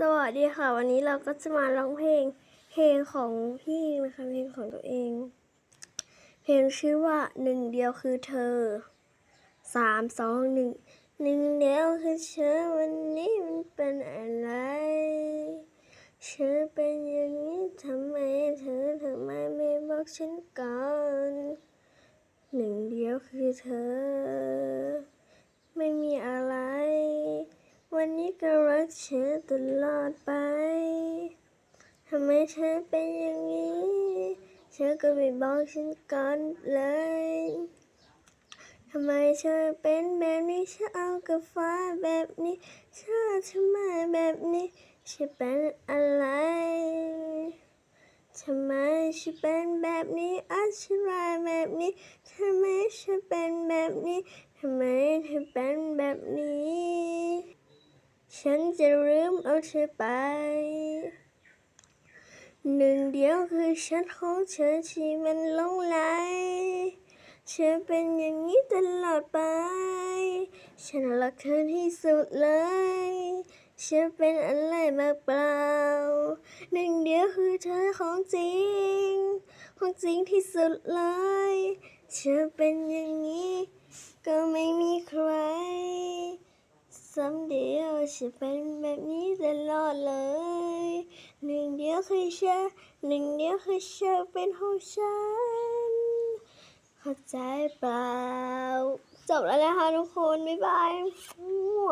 สวัสดีค่ะ วันนี้เราก็จะมาร้องเพลงเพลงของพี่นะคะเพลงของตัวเอง เพลงชื่อว่าหนึ่งเดียวคือเธอสามสองหนึ่งหนึ่งเดียวคือเธอวันนี้มันเป็นอะไรเธอเป็นอย่างนี้ทำไมเธอทำไมไม่บอกฉันก่อนหนึ่งเดียวคือเธอ ไม่มีอะไร วันนี้ก็ รักเธอตลอดไปทำไมเธอเป็นอย่างนี้ เธอก็ไม่บอกฉันก่อนเลยทำไมเธอเป็นแบบนี้เธอเอากับฟ้าแบบนี้เธอทำไมแบบนี้ฉันเป็นอะไรทำไมฉันเป็นแบบนี้อธิบายแบบนี้ทำไมฉันเป็นแบบนี้ทำไมเธอเป็นแบบนี้ ฉันจะลืมเอาเธอไป หนึ่งเดียวคือฉันของเธอที่มันลงไหลเธอเป็นอย่างนี้ตลอดไป ฉันรักเธอที่สุดเลยเธอเป็นอะไรมากเปล่า หนึ่งเดียวคือเธอของจริง ของจริงที่สุดเลย เธอเป็นอย่างนี้ ก็ไม่มีใคร ซ้ำ เดียวจะเป็นแบบนี้ตลอดเลย หนึ่งเดียวคือฉันหนึ่งเดียวคือฉันเป็นของฉันเข้าใจเปล่าจบแล้วนะคะทุกคน บ๊ายบายมั่ว